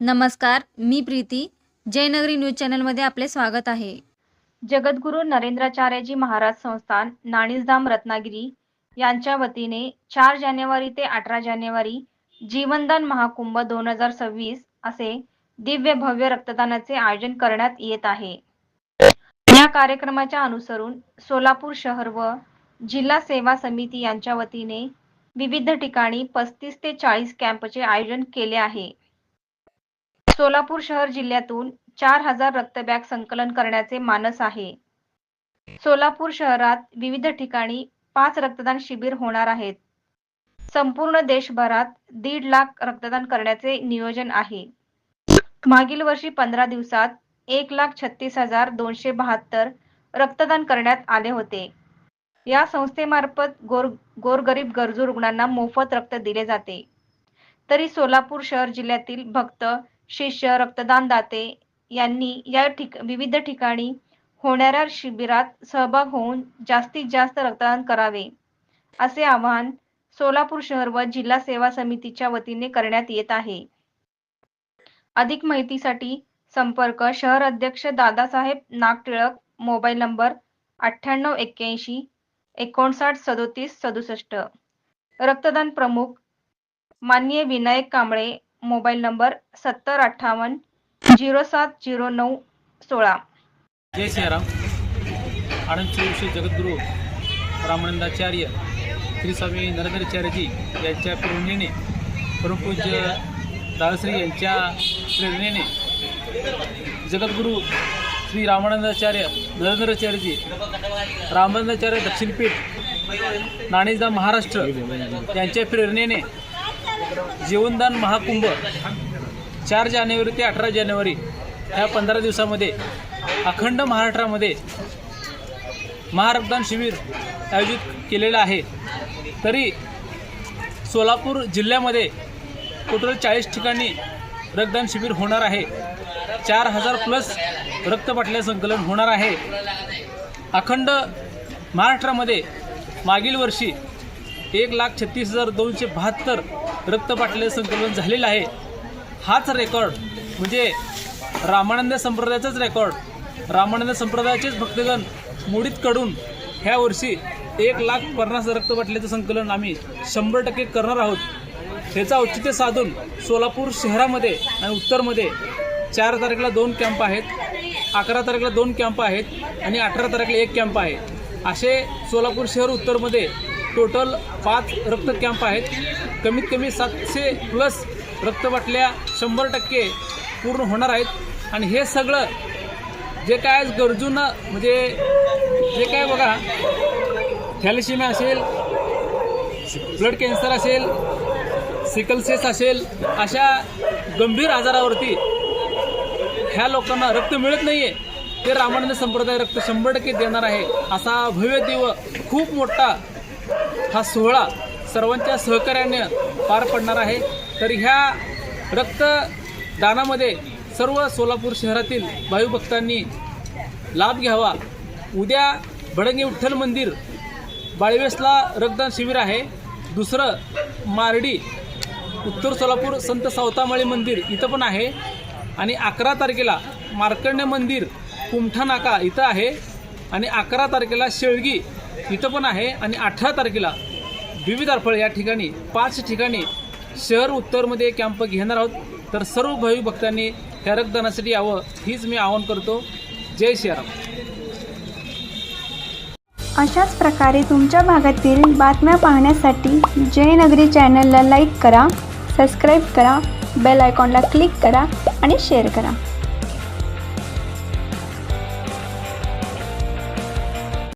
नमस्कार मी प्रीती. जयनगरी न्यूज चॅनलमध्ये आपले स्वागत आहे. जगद्गुरू नरेंद्राचार्यजी महाराज संस्थान नाणीजधाम रत्नागिरी यांच्या वतीने चार जानेवारी ते अठरा जानेवारी जीवनदान महाकुंभ दोन हजार सव्वीस असे दिव्य भव्य रक्तदानाचे आयोजन करण्यात येत आहे. या कार्यक्रमाच्या अनुसरून सोलापूर शहर व जिल्हा सेवा समिती यांच्या वतीने विविध ठिकाणी पस्तीस ते चाळीस कॅम्पचे आयोजन केले आहे. सोलापूर शहर जिल्ह्यातून चार हजार रक्तबॅग संकलन करण्याचे मानस आहे. सोलापूर शहरात विविध ठिकाणी पाच रक्तदान शिबिर होणार आहेत. संपूर्ण देशभरात दीड लाख रक्तदान करण्याचे नियोजन आहे. मागील वर्षी पंधरा दिवसात एक लाख छत्तीस हजार दोनशे बहात्तर रक्तदान करण्यात आले होते. या संस्थेमार्फत गोर गोरगरीब गरजू रुग्णांना मोफत रक्त दिले जाते. तरी सोलापूर शहर जिल्ह्यातील भक्त शिष्य रक्तदान दाते यांनी या ठिक विविध ठिकाणी होणाऱ्या शिबिरात सहभाग होऊन जास्तीत जास्त रक्तदान करावे असे आवाहन सोलापूर शहर व जिल्हा सेवा समितीच्या वतीने करण्यात येत आहे. अधिक माहितीसाठी संपर्क शहर अध्यक्ष दादासाहेब नागटिळक मोबाईल नंबर अठ्ठ्याण्णव एक्क्याऐंशी एकोणसाठ सदोतीस सदुसष्ट. रक्तदान प्रमुख माननीय विनायक कांबळे मोबाईल नंबर सत्तर अठ्ठावन्न झिरो सात झिरो नऊ सोळा. जय सियाराम. आनंद श्री जगद्गुरू रामानंदाचार्य श्री स्वामी नरेंद्राचार्यजी यांच्या प्रेरणेने परमपूज्य दादाश्री यांच्या प्रेरणेने जगद्गुरू श्री रामानंदाचार्य नरेंद्राचार्यजी रामानंदाचार्य दक्षिणपीठ नाणेजा महाराष्ट्र यांच्या प्रेरणेने जीवनदान महाकुंभ चार जानेवारी ते अठरा जानेवारी ह्या पंधरा दिवसामध्ये अखंड महाराष्ट्रामध्ये महारक्तदान शिबिर आयोजित केलेलं आहे. तरी सोलापूर जिल्ह्यामध्ये टोटल चाळीस ठिकाणी रक्तदान शिबिर होणार आहे. चार हजार प्लस रक्तपाटल्या संकलन होणार आहे. अखंड महाराष्ट्रामध्ये मागील वर्षी एक लाख छत्तीस हजार दोनशे बहात्तर रक्तपाटले संकलन झालेलं आहे. हाच रेकॉर्ड म्हणजे रामानंद संप्रदायाचाच रेकॉर्ड रामानंद संप्रदायाचेच भक्तगण मुडीत कडून ह्या वर्षी एक लाख पन्नास रक्तबाटल्याचं संकलन आम्ही शंभर टक्के करणार आहोत. ह्याचं औचित्य साधून सोलापूर शहरामध्ये आणि उत्तरमध्ये चार तारखेला दोन कॅम्प आहेत अकरा तारखेला दोन कॅम्प आहेत आणि अठरा तारखेला एक कॅम्प आहे. असे सोलापूर शहर उत्तरमध्ये टोटल पाच रक्त कॅम्प आहेत. कमीत कमी सातशे प्लस रक्तबाटल्या शंभर टक्के पूर्ण होणार आहेत. आणि हे सगळं जे काय आज म्हणजे जे काय बघा थॅलेसिमिया असेल ब्लड कॅन्सर असेल सिकलसेस असेल अशा गंभीर आजारावरती ह्या लोकांना रक्त मिळत नाही आहे ते रामानंद संप्रदाय रक्त शंभर टक्के देणार आहे. असा भव्य दिव खूप मोठा हा सोहळा सर्वांच्या सहकार्याने पार पडणार आहे. तर ह्या रक्तदानामध्ये सर्व सोलापूर शहरातील भाविभक्तांनी लाभ घ्यावा. उद्या भडंगे विठ्ठल मंदिर बाळवेसला रक्तदान शिबिर आहे. दुसरं मारडी उत्तर सोलापूर संत सावतामाळी मंदिर इथं पण आहे. आणि अकरा तारखेला मार्कंड मंदिर कुमठा नाका इथं आहे. आणि अकरा तारखेला शेळगी इथं पण आहे आणि अठरा तारखेला विविध या ठिकाणी पाच ठिकाणी शहर उत्तरमध्ये कॅम्प घेणार आहोत. तर सर्व भावी भक्तांनी ह्या रक्तदानासाठी यावं हीच मी आवाहन करतो. जय श्रीराम अशाच प्रकारे तुमच्या भागातील बातम्या पाहण्यासाठी जयनगरी चॅनलला लाईक करा सबस्क्राईब करा बेल आयकॉनला क्लिक करा आणि शेअर करा.